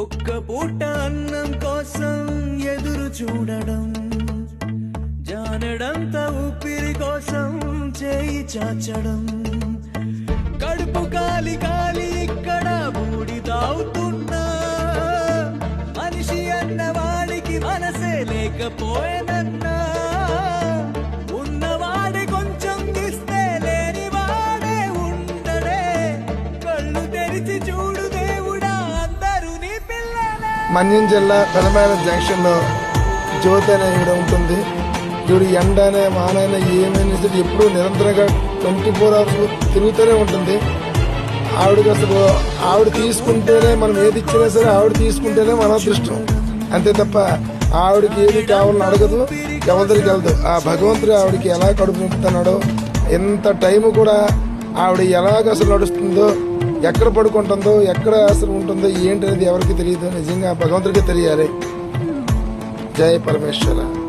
ఒక్క పూట అన్నం కోసం ఎదురు చూడడం జానడంత ఊపిరి కోసం చేయి చాచడం. కడుపు కాలి కాలి ఇక్కడ బూడి తాగుతున్నా మనిషి అన్న వాడికి మనసే లేకపోయేనన్నా ఉన్నవాడి కొంచెం ఇస్తే లేనివాడే ఉండడే. కళ్ళు తెరిచి చూ మన్యం జిల్లా పెదమేర జంక్షన్లో జ్యోతి అనే ఈవిడ ఉంటుంది. ఈవిడ ఎండ అనే వానైనా ఏమైనా సరే ఎప్పుడూ నిరంతరంగా ట్వంటీ ఫోర్ అవర్స్ తిరుగుతూనే ఉంటుంది. ఆవిడకి అసలు ఆవిడ తీసుకుంటేనే మనం ఏది ఇచ్చినా సరే ఆవిడ తీసుకుంటేనే మన అదృష్టం. అంతే తప్ప ఆవిడకి ఏది కావాలని అడగదు ఎవరికి వెళ్ళదు ఆ భగవంతుడు ఆవిడకి ఎలా కడుపు నింపుతున్నాడో ఎంత టైం కూడా ఆవిడ ఎలాగ అసలు నడుస్తుందో ఎక్కడ పడుకుంటుందో ఎక్కడ అసలు ఉంటుందో ఏంటి అనేది ఎవరికి తెలియదు. నిజంగా భగవంతుడికి తెలియాలి. జై పరమేశ్వర.